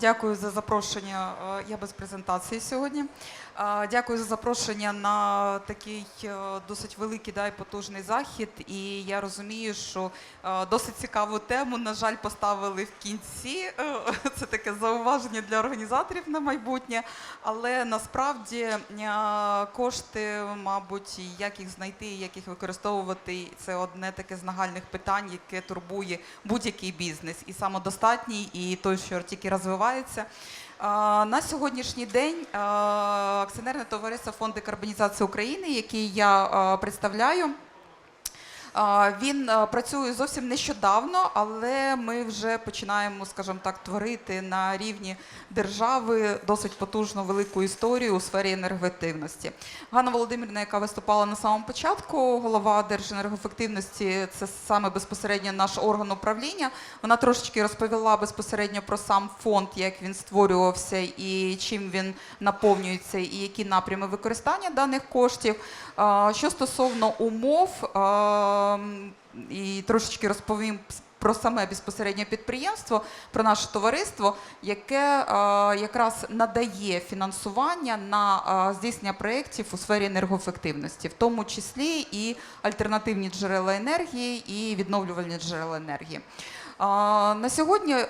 Дякую за запрошення. Е, Я без презентації сьогодні. Е, Дякую за запрошення на такий е, досить великий да, і потужний захід. І я розумію, що досить цікаву тему, на жаль, поставили в кінці. Це таке зауваження для організаторів на майбутнє. Але насправді кошти, мабуть, як їх знайти, як їх використовувати, це одне таке з нагальних питань, яке турбує будь-який бізнес, і самодостатній, і той, що тільки розвивається. А, На сьогоднішній день акціонерне товариство фонду декарбонізації України, який я представляю. Він працює зовсім нещодавно, але ми вже починаємо, скажімо так, творити на рівні держави досить потужну велику історію у сфері енергоефективності. Ганна Володимирівна, яка виступала на самому початку, голова Держенергоефективності, це саме безпосередньо наш орган управління. Вона трошечки розповіла безпосередньо про сам фонд, як він створювався і чим він наповнюється, і які напрями використання даних коштів. Що стосовно умов, і трошечки розповім про саме безпосереднє підприємство, про наше товариство, яке а, якраз надає фінансування на а, здійснення проєктів у сфері енергоефективності, в тому числі і альтернативні джерела енергії, і відновлювальні джерела енергії. На сьогодні е,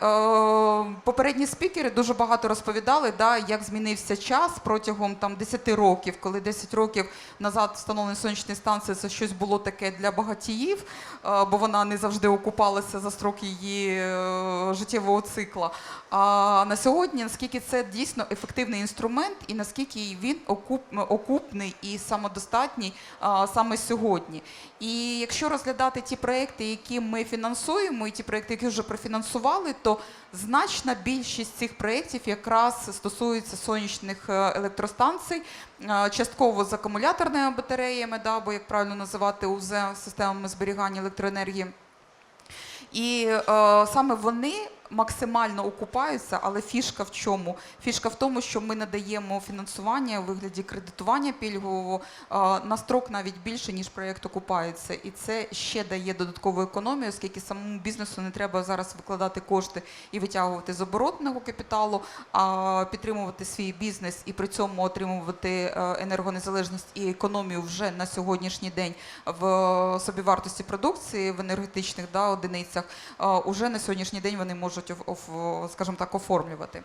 попередні спікери дуже багато розповідали, да, як змінився час протягом там 10 років, коли 10 років назад встановлені сонячні станції це щось було таке для багатіїв, е, бо вона не завжди окупалася за строки її е, життєвого цикла. А на сьогодні наскільки це дійсно ефективний інструмент, і наскільки він окупний і самодостатній саме сьогодні. І якщо розглядати ті проекти, які ми фінансуємо, і ті проекти, які вже профінансували, то значна більшість цих проєктів якраз стосується сонячних е, електростанцій, е, частково з акумуляторними батареями, да, або як правильно називати УЗ системами зберігання електроенергії. І е, саме вони максимально окупаються, але фішка в чому? Фішка в тому, що ми надаємо фінансування у вигляді кредитування пільгового на строк навіть більше, ніж проєкт окупається. І це ще дає додаткову економію, оскільки самому бізнесу не треба зараз викладати кошти і витягувати з оборотного капіталу, а підтримувати свій бізнес і при цьому отримувати е, енергонезалежність і економію вже на сьогоднішній день в собівартості продукції в енергетичних да, одиницях. Уже на сьогоднішній день вони можуть, оф- скажімо так, оформлювати.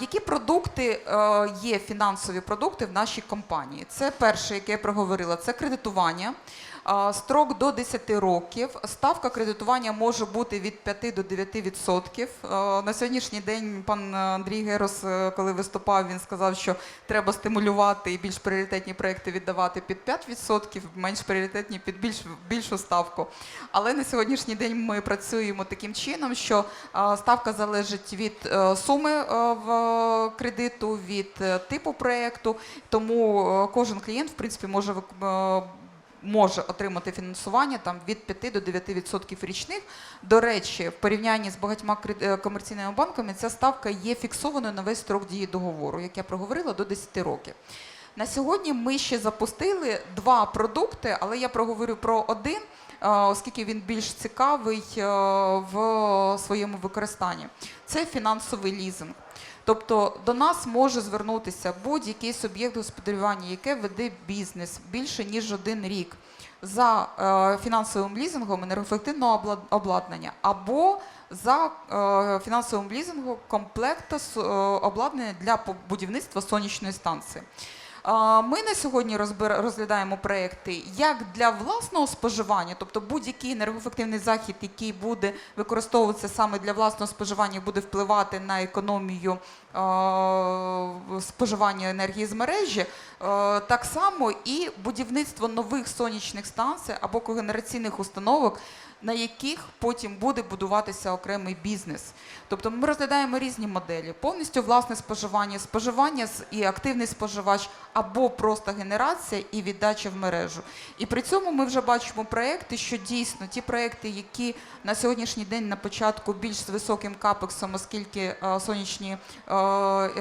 Які продукти е, є фінансові продукти в нашій компанії? Це перше, яке я проговорила, це кредитування. Строк до 10 років. Ставка кредитування може бути від 5 до 9 відсотків. На сьогоднішній день пан Андрій Герос, е, коли виступав, він сказав, що треба стимулювати і більш пріоритетні проекти віддавати під 5 відсотків, менш пріоритетні під більш більшу ставку. Але на сьогоднішній день ми працюємо таким чином, що ставка залежить від е, суми е, в кредиту, від типу проекту. Тому кожен клієнт, в принципі, може може отримати фінансування там від 5 до 9% річних. До речі, в порівнянні з багатьма е, комерційними банками ця ставка є фіксованою на весь строк дії договору, як я проговорила, до 10 років. На сьогодні ми ще запустили два продукти, але я проговорю про один, е, оскільки він більш цікавий е, в своєму використанні. Це фінансовий лізинг. Тобто до нас може звернутися будь-який суб'єкт господарювання, яке веде бізнес більше ніж один рік за е, фінансовим лізингом енергоефективного обладнання або за е, фінансовим лізингом комплекта е, обладнання для будівництва сонячної станції. Ми на сьогодні розглядаємо проекти як для власного споживання, тобто будь-який енергоефективний захід, який буде використовуватися саме для власного споживання, буде впливати на економію споживання енергії з мережі. Так само і будівництво нових сонячних станцій або когенераційних установок, на яких потім буде будуватися окремий бізнес. Тобто ми розглядаємо різні моделі: повністю власне споживання, споживання і активний споживач, або просто генерація і віддача в мережу. І при цьому ми вже бачимо проекти, що дійсно ті проекти, які на сьогоднішній день на початку більш з високим капексом, оскільки е, сонячні, е,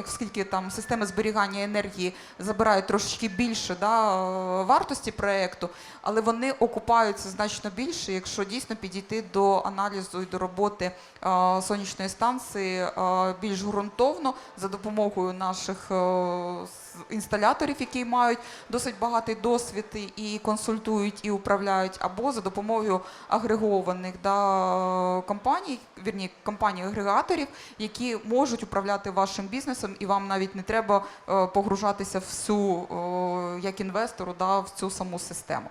оскільки там системи зберігання енергії забирають трошечки більше да, е, вартості проекту, але вони окупаються значно більше, якщо дійсно підійти до аналізу і до роботи сонячної станції е, більш ґрунтовно за допомогою наших е, інсталяторів, які мають досить багатий досвід і- консультують, і управляють, або за допомогою агрегованих да, компаній, вірні компаній-агрегаторів, які можуть управляти вашим бізнесом, і вам навіть не треба е, погружатися всю як інвестору да, в цю саму систему.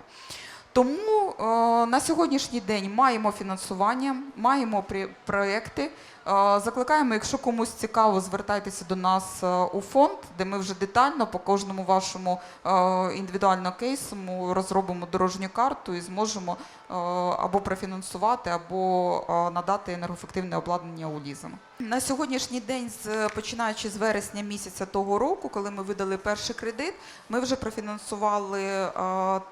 Тому е, на сьогоднішній день маємо фінансування, маємо проекти. Е, закликаємо, якщо комусь цікаво, звертайтеся до нас е, у фонд, де ми вже детально по кожному вашому індивідуальному кейсу розробимо дорожню карту і зможемо або профінансувати, або е, надати енергоефективне обладнання у лізинг. На сьогоднішній день, з- починаючи з вересня місяця того року, коли ми видали перший кредит, ми вже профінансували е,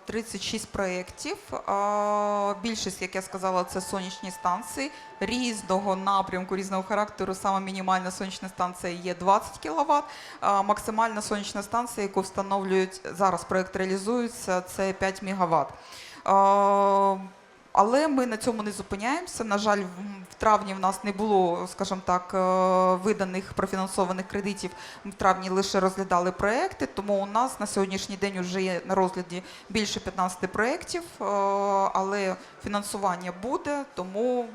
36 проєктів. Е, Більшість, як я сказала, це сонячні станції різного напрямку, різного характеру. Саме мінімальна сонячна станція є 20 кВт, а максимальна сонячна станція, яку встановлюють зараз, проєкт реалізується, це 5 МВт. Але ми на цьому не зупиняємося. На жаль, в- травні в нас не було, скажімо так, е, виданих профінансованих кредитів. Ми в травні лише розглядали проекти, тому у нас на сьогоднішній день вже є на розгляді більше 15 проєктів, е, але фінансування буде, тому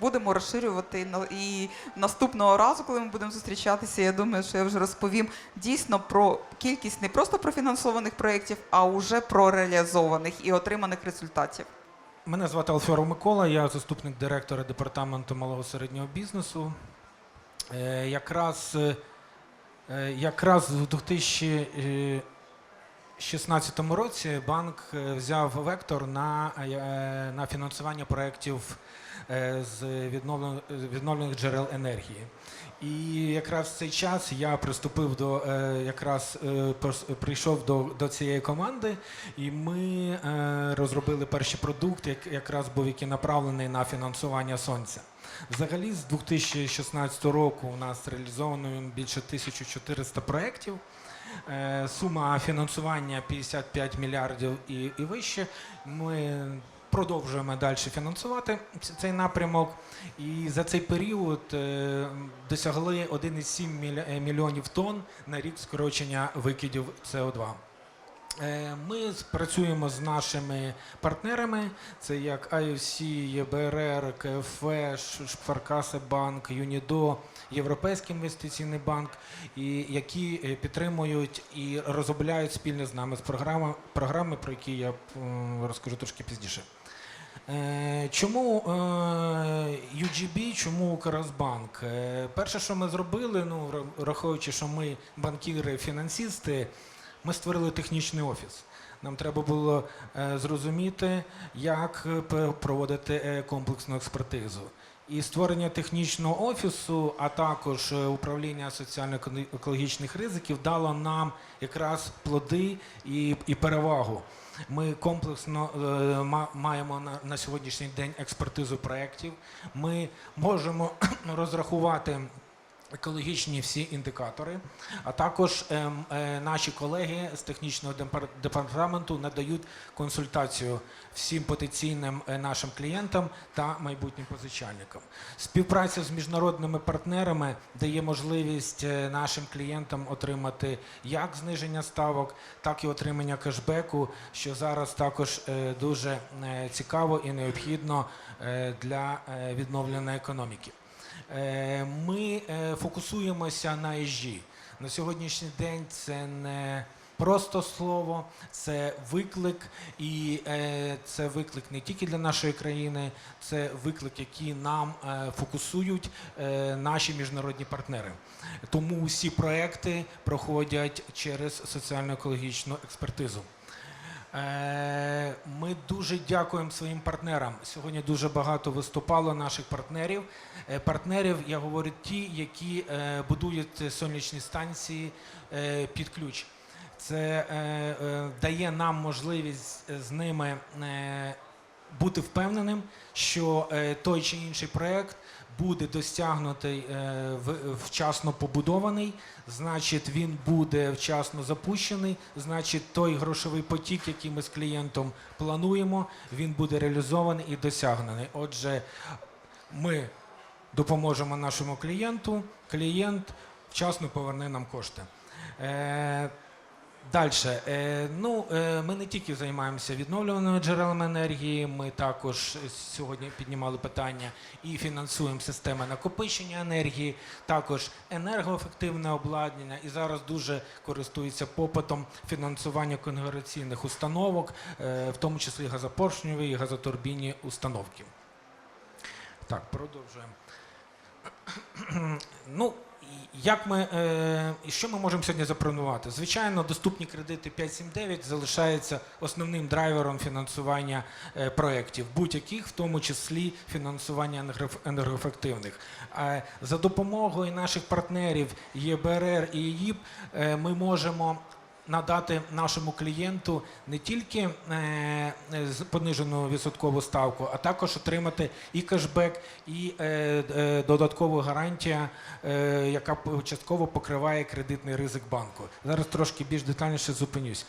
будемо розширювати і наступного разу, коли ми будемо зустрічатися. Я думаю, що я вже розповім дійсно про кількість не просто профінансованих проєктів, а вже про реалізованих і отриманих результатів. Мене звати Алферов Микола, я заступник директора департаменту малого середнього бізнесу. Е, якраз, е, якраз в 2016 році банк е, взяв вектор на, е, на фінансування проєктів е, з відновлен- з відновлених джерел енергії. І якраз в цей час я приступив до е, якраз е, прийшов до, до цієї команди, і ми е, розробили перший продукт, як якраз був який направлений на фінансування сонця. Взагалі, з 2016 року у нас реалізовано більше 1400 проєктів. Е, Сума фінансування 55 мільярдів і, і вище. Ми продовжуємо далі фінансувати цей напрямок. І за цей період е, досягли 1,7 е, мільйонів тонн на рік скорочення викидів СО2. Е, Ми працюємо з нашими партнерами, це як IFC, ЄБРР, КФВ, Ш- Шпаркаси Банк, ЮНІДО, Європейський інвестиційний банк, і які е, підтримують і розробляють спільно з нами з програми, програми, про які я розкажу трошки пізніше. Е, Чому е, UGB, чому Укргазбанк? Е, Перше, що ми зробили, ну вра- враховуючи, що ми банкіри, фінансисти, ми створили технічний офіс. Нам треба було е, зрозуміти, як е, проводити е, комплексну експертизу. І створення технічного офісу, а також е, управління соціально-екологічних ризиків дало нам якраз плоди і, і перевагу. Ми комплексно е, ма- маємо на, на сьогоднішній день експертизу проєктів. Ми можемо розрахувати екологічні всі індикатори, а також ем, е, наші колеги з технічного депар- департаменту надають консультацію всім потенційним е, нашим клієнтам та майбутнім позичальникам. Співпраця з міжнародними партнерами дає можливість е, нашим клієнтам отримати як зниження ставок, так і отримання кешбеку, що зараз також дуже цікаво і необхідно для відновлення економіки. Е, Ми е, фокусуємося на ESG. На сьогоднішній день це не просто слово, це виклик, і е, це виклик не тільки для нашої країни, це виклик, який нам фокусують наші міжнародні партнери. Тому усі проекти проходять через соціально-екологічну експертизу. Е, Ми дуже дякуємо своїм партнерам. Сьогодні дуже багато виступало наших партнерів. Е, Партнерів, я говорю, ті, які е, будують сонячні станції під ключ. Це дає нам можливість з ними бути впевненим, що той чи інший проект буде досягнутий е, вчасно побудований, значить він буде вчасно запущений, значить той грошовий потік, який ми з клієнтом плануємо, він буде реалізований і досягнений. Отже, ми допоможемо нашому клієнту, клієнт вчасно поверне нам кошти. Далі, е, ну, е, ми не тільки займаємося відновлюваними джерелами енергії, ми також сьогодні піднімали питання і фінансуємо системи накопичення енергії, також енергоефективне обладнання, і зараз дуже користується попитом фінансування конгрегаційних установок, е, в тому числі газопоршньові і газотурбінні установки. Так, продовжуємо. Ну, як ми, е, і що ми можемо сьогодні запропонувати? Звичайно, доступні кредити 579 залишаються основним драйвером фінансування е, проєктів, будь-яких, в тому числі фінансування енергоеф- енергоефективних. За допомогою наших партнерів ЄБРР і ЄІП е, ми можемо надати нашому клієнту не тільки е, понижену відсоткову ставку, а також отримати і кешбек, і е, е, додаткову гарантію, яка частково покриває кредитний ризик банку. Зараз трошки більш детальніше зупинюсь.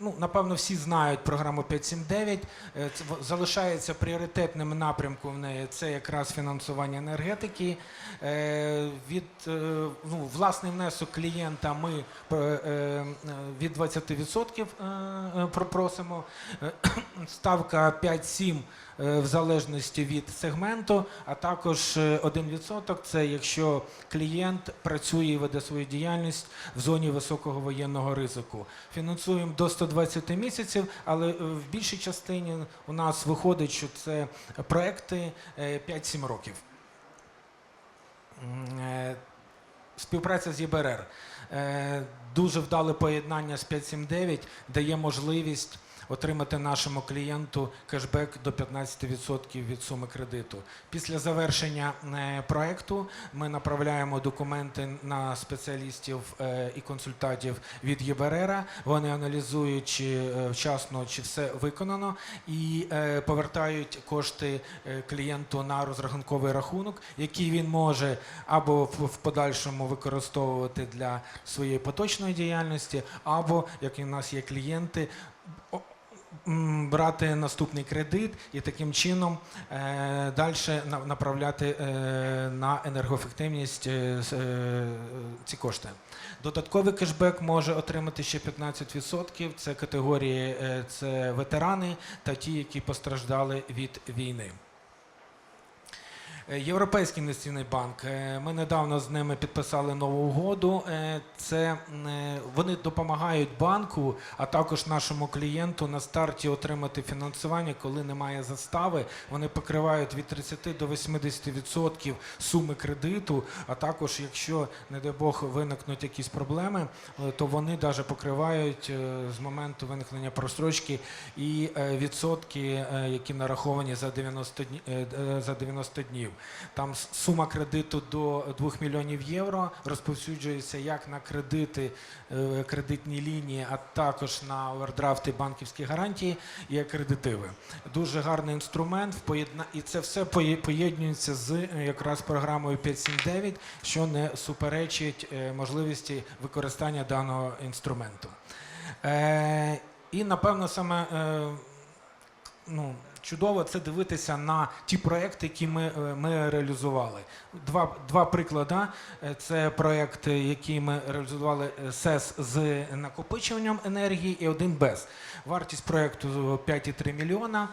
Ну, напевно, всі знають програму 579. Е, залишається пріоритетним напрямком в неї. Це якраз фінансування енергетики. Е, Від е, ну, власний внесок клієнта ми від 20% е, е, пропросимо. Ставка 5-7 е, в залежності від сегменту, а також е, 1% це якщо клієнт працює і веде свою діяльність в зоні високого воєнного ризику. Фінансуємо до 120 місяців, але е, в більшій частині у нас виходить, що це проекти е, 5-7 років. Е, Співпраця з ЄБРР. Е, Дуже вдале поєднання з 579 дає можливість отримати нашому клієнту кешбек до 15% від суми кредиту. Після завершення е, проекту ми направляємо документи на спеціалістів е, і консультантів від ЄБРР. Вони аналізують, чи е, вчасно чи все виконано, і повертають кошти клієнту на розрахунковий рахунок, який він може або в, подальшому використовувати для своєї поточної діяльності, або як в нас є клієнти. Брати наступний кредит і таким чином е, далі направляти е, на енергоефективність е, ці кошти. Додатковий кешбек може отримати ще 15%. Це категорії, це ветерани та ті, які постраждали від війни. Е, Європейський інвестиційний банк. е, Ми недавно з ними підписали нову угоду. Е, Це вони допомагають банку, а також нашому клієнту на старті отримати фінансування, коли немає застави. Вони покривають від 30 до 80% суми кредиту. А також, якщо, не дай Бог, виникнуть якісь проблеми, то вони навіть покривають з моменту виникнення просрочки і відсотки, які нараховані за 90 дні- е, е, за 90 днів. Там сума кредиту до 2 мільйонів євро розповсюджується як на кредити, е, кредитні лінії, а також на овердрафти банківські гарантії і акредитиви. Дуже гарний інструмент і це все поєднується з е, якраз програмою 579, що не суперечить е, можливості використання даного інструменту. І напевно саме ну, чудово це дивитися на ті проекти, які ми, е, ми реалізували. Два, два приклади. Е, Це проект, е, який ми реалізували СЕС з накопичуванням енергії і один без. Вартість проекту 5,3 мільйона.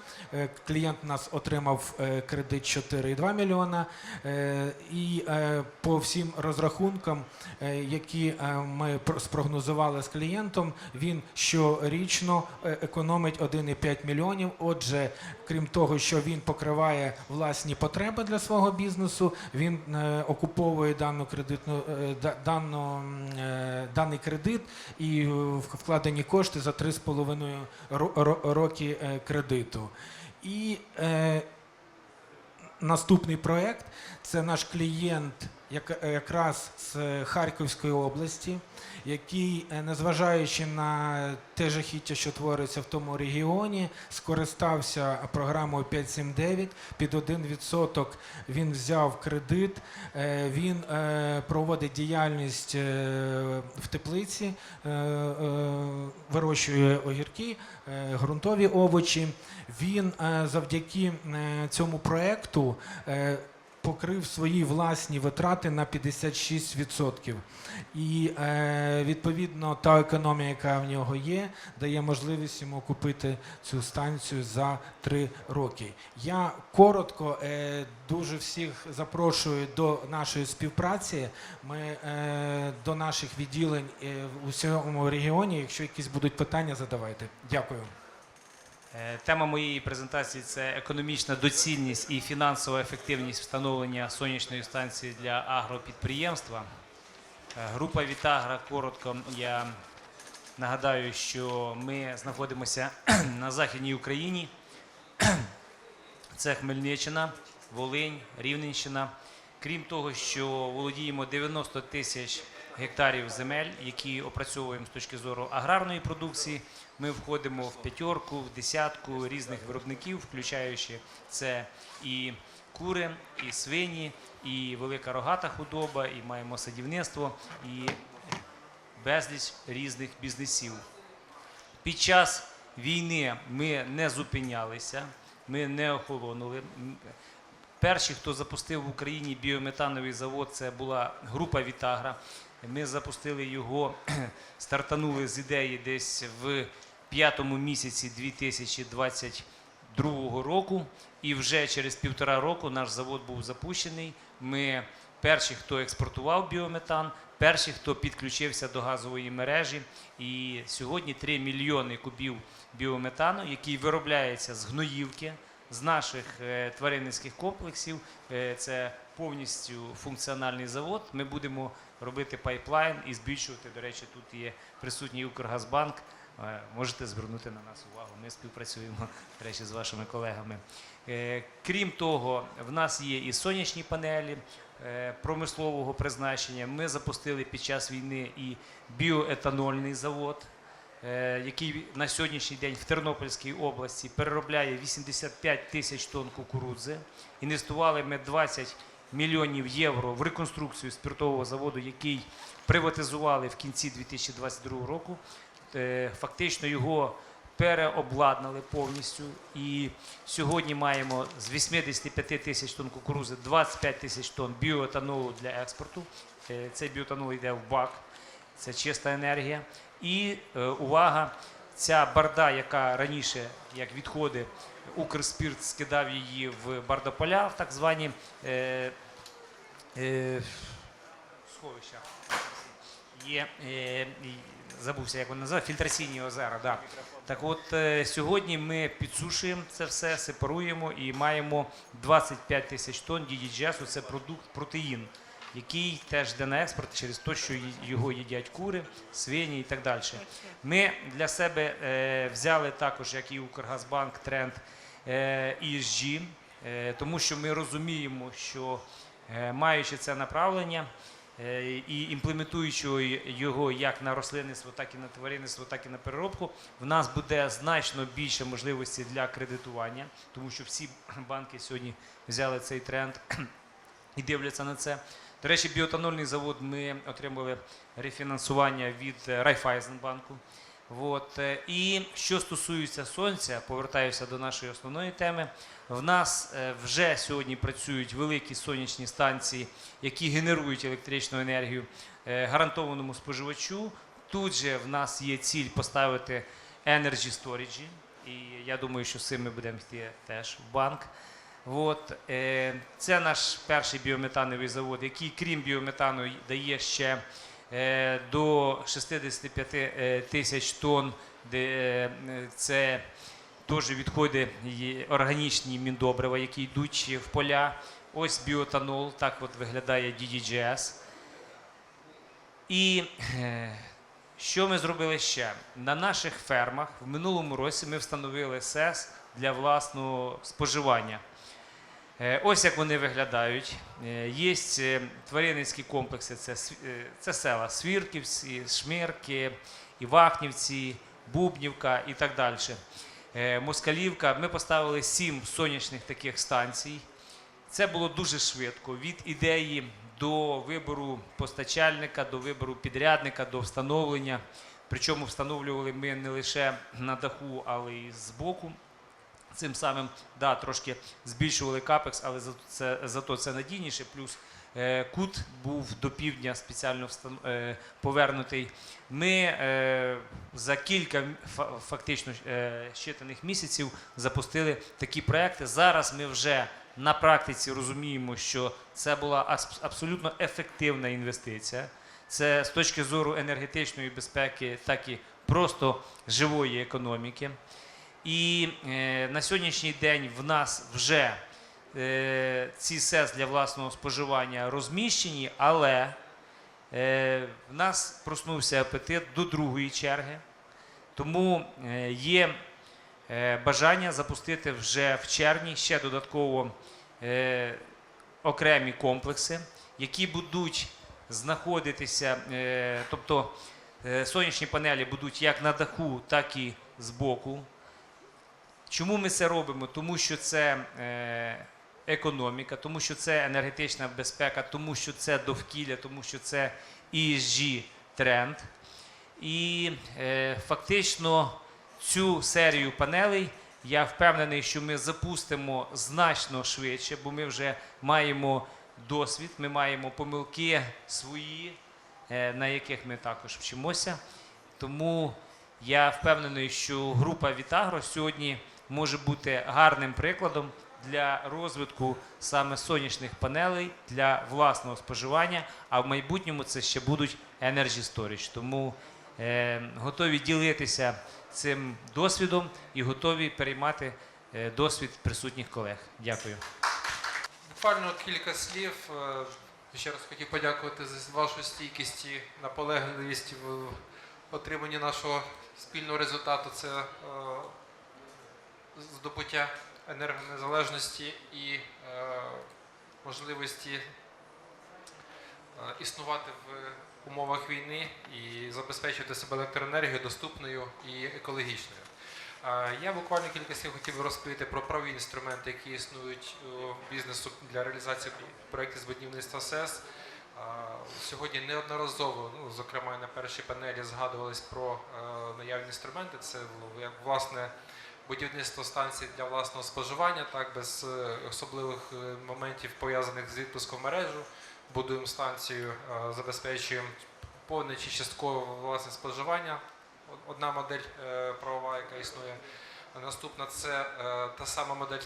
Клієнт нас отримав кредит 4,2 мільйона. І по всім розрахункам, які ми пр- спрогнозували з клієнтом, він щорічно економить 1,5 мільйонів. Отже, крім того, що він покриває власні потреби для свого бізнесу, він е, окуповує дану кредитну е, дану, е, даний кредит і вкладені кошти за 3,5 ро- ро- роки кредиту. І е, наступний проект це наш клієнт, якраз з Харківської області, який, е, незважаючи на те жахіття, що твориться в тому регіоні, скористався програмою 579, під 1% він взяв кредит, е, він е, проводить діяльність е, в теплиці, е, е, вирощує огірки, е, ґрунтові овочі. Він е, завдяки е, цьому проекту е, покрив свої власні витрати на 56%. І е, відповідно та економія, яка в нього є, дає можливість йому купити цю станцію за три роки. Я коротко е, дуже всіх запрошую до нашої співпраці. Ми е, до наших відділень е, в усьому регіоні. Якщо якісь будуть питання, задавайте. Дякую. Е, Тема моєї презентації це економічна доцільність і фінансова ефективність встановлення сонячної станції для агропідприємства. Е, Група Вітагра, коротко, я нагадаю, що ми знаходимося на Західній Україні. Це Хмельниччина, Волинь, Рівненщина. Крім того, що володіємо 90 тисяч гектарів земель, які опрацьовуємо з точки зору аграрної продукції, ми входимо в п'ятерку, в десятку різних виробників, включаючи це і кури, і свині, і велика рогата худоба, і маємо садівництво, і безліч різних бізнесів. Під час війни ми не зупинялися, ми не охолонули. Перші, хто запустив в Україні біометановий завод, це була група Вітагра. Ми запустили його, стартанули з ідеї десь в п'ятому місяці 2022 року. І вже через півтора року наш завод був запущений. Ми перші, хто експортував біометан, перші, хто підключився до газової мережі. І сьогодні 3 мільйони кубів біометану, який виробляється з гноївки, з наших е, тваринницьких комплексів. Е, це повністю функціональний завод. Ми будемо робити пайплайн і збільшувати. До речі, тут є присутній Укргазбанк. Е, Можете звернути на нас увагу. Ми співпрацюємо до речі, з вашими колегами. Е, Крім того, в нас є і сонячні панелі е, промислового призначення. Ми запустили під час війни і біоетанольний завод, який на сьогоднішній день в Тернопільській області переробляє 85 тисяч тонн кукурудзи. Інвестували ми 20 мільйонів євро в реконструкцію спиртового заводу, який приватизували в кінці 2022 року. Е, Фактично його переобладнали повністю. І сьогодні маємо з 85 тисяч тонн кукурузи 25 тисяч тонн біоетанолу для експорту. Е, Цей біоетанол йде в бак, це чиста енергія. І е, увага, ця барда, яка раніше, як відходи, Укрспірт скидав її в бардополя, в так звані сховища. Є, е, забувся, як вони називають, фільтраційні озера. Да. Так от е, сьогодні ми підсушуємо це все, сепаруємо і маємо 25 тисяч тонн DDGS, це продукт протеїн, який теж йде на експорт через те, що його їдять кури, свині і так далі. Ми для себе е, взяли також, як і Укргазбанк, тренд е, ESG, е, тому що ми розуміємо, що е, маючи це направлення, е, і імплементуючи його як на рослинництво, так і на тваринництво, так і на переробку, в нас буде значно більше можливості для кредитування, тому що всі банки сьогодні взяли цей тренд і дивляться на це. До речі, біотанольний завод ми отримали рефінансування від е, Райфайзенбанку. От. е, І що стосується сонця, повертаюся до нашої основної теми. В нас е, вже сьогодні працюють великі сонячні станції, які генерують електричну енергію е, гарантованому споживачу. Тут же в нас є ціль поставити energy storage, і я думаю, що з цим ми будемо йти теж в банк. От, це наш перший біометановий завод, який, крім біометану, дає ще до 65 е, тисяч тонн, е, це теж відходи органічні міндобрива, які йдуть в поля. Ось біотанол, так от виглядає DDGS. І е, що ми зробили ще? На наших фермах в минулому році ми встановили СЕС для власного споживання. Е, Ось як вони виглядають. Е, Є е, тваринницькі комплекси, це, це села Свірківці, Шмирки, Івахнівці, Бубнівка і так далі. Москалівка. Ми поставили сім сонячних таких станцій. Це було дуже швидко. Від ідеї до вибору постачальника, до вибору підрядника, до встановлення. Причому встановлювали ми не лише на даху, але й збоку. Цим самим да, трошки збільшували капекс, але за- це, зато це надійніше. Плюс е, кут був до півдня спеціально встан- е, повернутий. Ми е, за кілька фактично е, місяців запустили такі проекти. Зараз ми вже на практиці розуміємо, що це була абсолютно ефективна інвестиція. Це з точки зору енергетичної безпеки, так і просто живої економіки. І е, на сьогоднішній день в нас вже е, ці СЕС для власного споживання розміщені, але е, в нас проснувся апетит до другої черги. Тому є бажання запустити вже в червні ще додатково окремі комплекси, які будуть знаходитися, тобто сонячні панелі будуть як на даху, так і збоку. Чому ми це робимо? Тому що це е, економіка, тому що це енергетична безпека, тому що це довкілля, тому що це ESG тренд. І е, фактично цю серію панелей я впевнений, що ми запустимо значно швидше, бо ми вже маємо досвід, ми маємо помилки свої, е, на яких ми також вчимося. Тому я впевнений, що група Вітагро сьогодні може бути гарним прикладом для розвитку саме сонячних панелей для власного споживання, а в майбутньому це ще будуть Energy Storage. Тому е, готові ділитися цим досвідом і готові переймати е, досвід присутніх колег. Дякую. Буквально кілька слів. Е, Ще раз хотів подякувати за вашу стійкість і наполегливість в отриманні нашого спільного результату. Це е, здобуття енергонезалежності і е, можливості е, існувати в умовах війни і забезпечити себе електроенергією доступною і екологічною. Е, Я буквально кілька слів хотів розповісти про праві інструменти, які існують у бізнесу для реалізації проєктів з будівництва СЕС. Сьогодні неодноразово, ну, зокрема на першій панелі, згадувались про наявні інструменти. Це власне будівництво станцій для власного споживання, так без е, особливих е, моментів пов'язаних з відпуском мережу. Будуємо станцію, е, забезпечуємо повне чи часткове власне споживання. Одна модель правова, яка існує. Наступна це та сама модель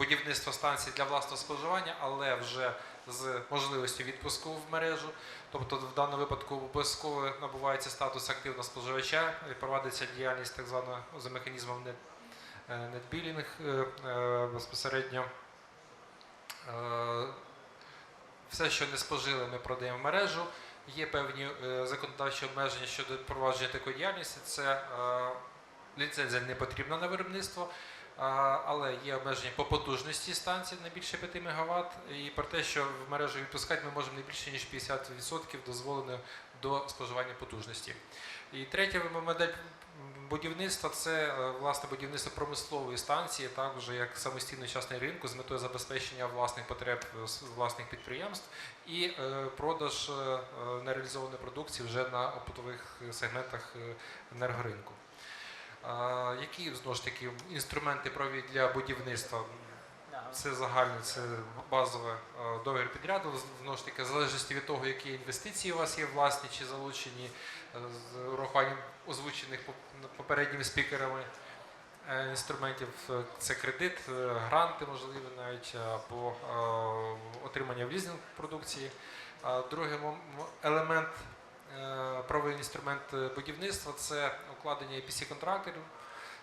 е, станцій для власного споживання, але вже з можливістю відпуску в мережу. Тобто в даному випадку обов'язково набувається статус активного споживача і проводиться діяльність так звана за механізмом е, нетбілінг е, е, безпосередньо. Все, що не спожили, ми продаємо в мережу. Є певні законодавчі обмеження щодо провадження такої діяльності. Це ліцензія не потрібна на виробництво, але є обмеження по потужності станції не більше 5 МВт. І про те, що в мережу відпускати ми можемо не більше ніж 50% дозволено до споживання потужності. І третя модель будівництва це е, власне будівництво промислової станції, так вже як самостійний частний ринку з метою забезпечення власних потреб е, власних підприємств і е, продаж нереалізованої продукції вже на оптових сегментах енергоринку. Які знову ж таки інструменти праві для будівництва? Це загальне, це базове договір підряду. Знову ж таки, в залежності від того, які інвестиції у вас є власні чи залучені е, з урахуванням озвучених попередніми спікерами е, інструментів, е, це кредит, гранти, можливі навіть або отримання в лізинг продукції. Другий елемент правовий інструмент будівництва це укладення EPC контрактів.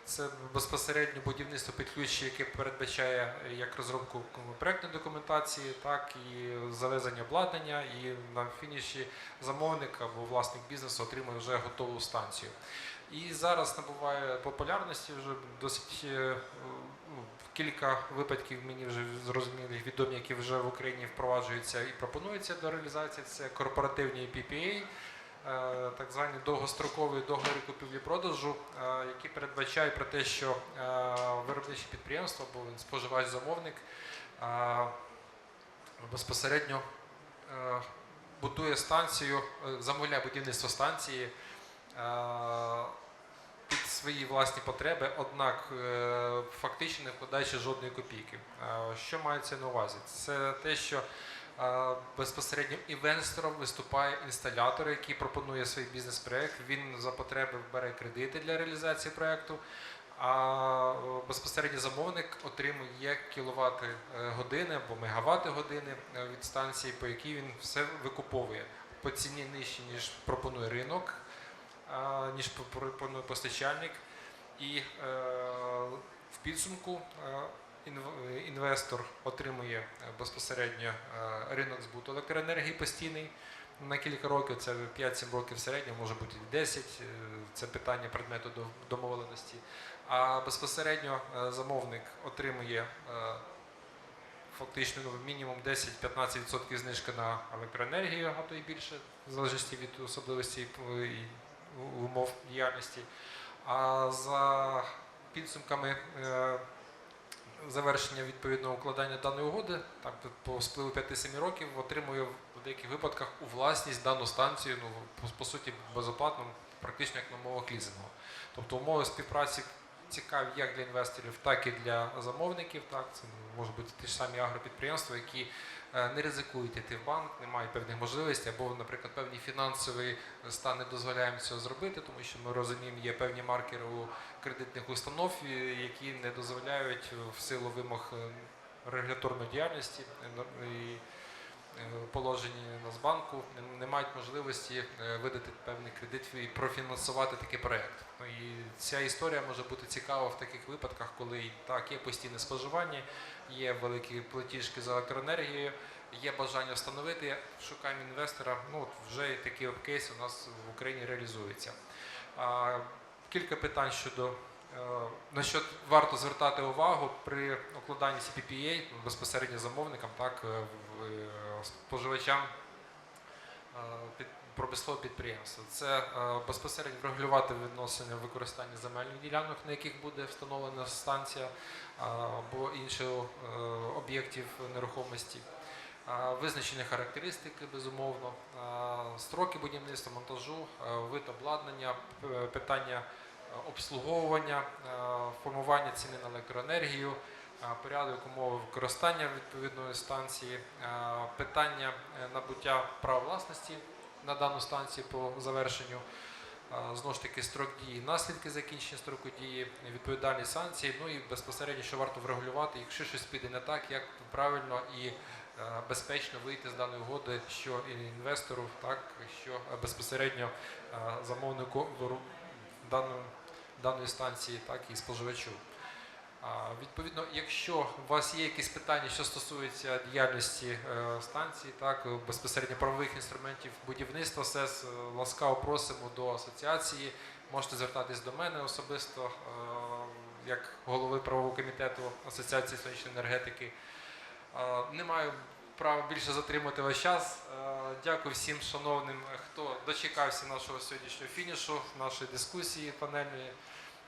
Це безпосередньо будівництво під ключ, яке передбачає як розробку проектної документації, так і завезення обладнання, і на фініші замовник або власник бізнесу отримує вже готову станцію. І зараз набуває популярності вже досить е, ну, Кілька випадків мені вже зрозумілих відомі, які вже в Україні впроваджуються і пропонуються до реалізації. Це корпоративні PPA, так звані довгострокові договори купівлі-продажу, е, які передбачають про те, що е, виробниче підприємство або споживач-замовник е, безпосередньо е, будує станцію, е, замовляє будівництво станції е, під свої власні потреби, однак е, фактично не вкладаючи жодної копійки. Е, Що мається на увазі? Це те, що безпосередньо інвестором виступає інсталятор, який пропонує свій бізнес-проект. Він за потреби бере кредити для реалізації проекту. А безпосередньо замовник отримує кіловати е, години або мегавати години е, від станції, по якій він все викуповує по ціні нижче, ніж пропонує ринок, ніж пропонує постачальник. І е, в підсумку інвестор отримує е, безпосередньо е, ринок збуту електроенергії постійний на кілька років, це 5-7 років в середньому, може бути 10, е, це питання предмету до- домовленості. А безпосередньо замовник отримує фактично ну, мінімум 10-15% знижки на електроенергію, а то і більше, в залежності від особливостей е, і умов діяльності. А за підсумками завершення відповідного укладання даної угоди, так по спливу 5-7 років, отримує в деяких випадках у власність дану станцію, ну по, по суті, безоплатно, практично як на умовах лізингу. Тобто умови співпраці цікаві як для інвесторів, так і для замовників. Так, це можуть бути ті ж самі агропідприємства, які не ризикують йти в банк, не мають певних можливостей, або, наприклад, певні фінансові стан не дозволяють цього зробити, тому що ми розуміємо, є певні маркери у кредитних установ, які не дозволяють е, в силу вимог е, регуляторної діяльності е, і е, положені Нацбанку не- мають можливості е, видати певний кредит і профінансувати такий проект. Ну, І ця історія може бути цікава в таких випадках, коли так є постійне споживання, є великі платіжки за електроенергію, є бажання встановити, шукаємо інвестора. Ну от вже такий кейс у нас в Україні реалізується. Кілька питань щодо е, на що варто звертати увагу при укладанні CPPA безпосередньо замовникам, так е, е, споживачам промислового підприємства. Це е, безпосередньо врегулювати відносини використання земельних ділянок, на яких буде встановлена станція або інших е, об'єктів нерухомості. Визначені характеристики, безумовно, строки будівництва, монтажу, вид обладнання, питання е, обслуговування, е, формування ціни на електроенергію, е, порядок умови використання відповідної станції, е, питання е, набуття права власності на дану станцію по завершенню. Знову ж таки, строк дії, наслідки закінчення строку дії, відповідальність санкцій, ну і безпосередньо, що варто врегулювати, якщо щось піде не так, як правильно і е, безпечно вийти з даної угоди, що і інвестору, так що безпосередньо е, замовнику даної станції, так і споживачу. Відповідно, якщо у вас є якісь питання, що стосуються діяльності е, станції, так е, безпосередньо правових інструментів будівництва СЕС, е, ласкаво просимо до асоціації. Можете звертатись до мене особисто, як голови правового комітету Асоціації сонячної енергетики. Не маю права більше затримати ваш час. Дякую всім шановним, хто дочекався нашого сьогоднішнього фінішу, нашої дискусії панельної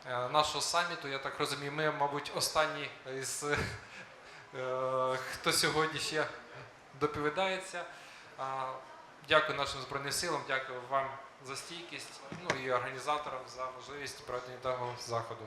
нашого саміту. Я так розумію, ми, мабуть, останні із е, хто сьогодні ще доповідається. Дякую нашим Збройним силам, дякую вам за стійкість, ну і організаторам за можливість проведення того заходу.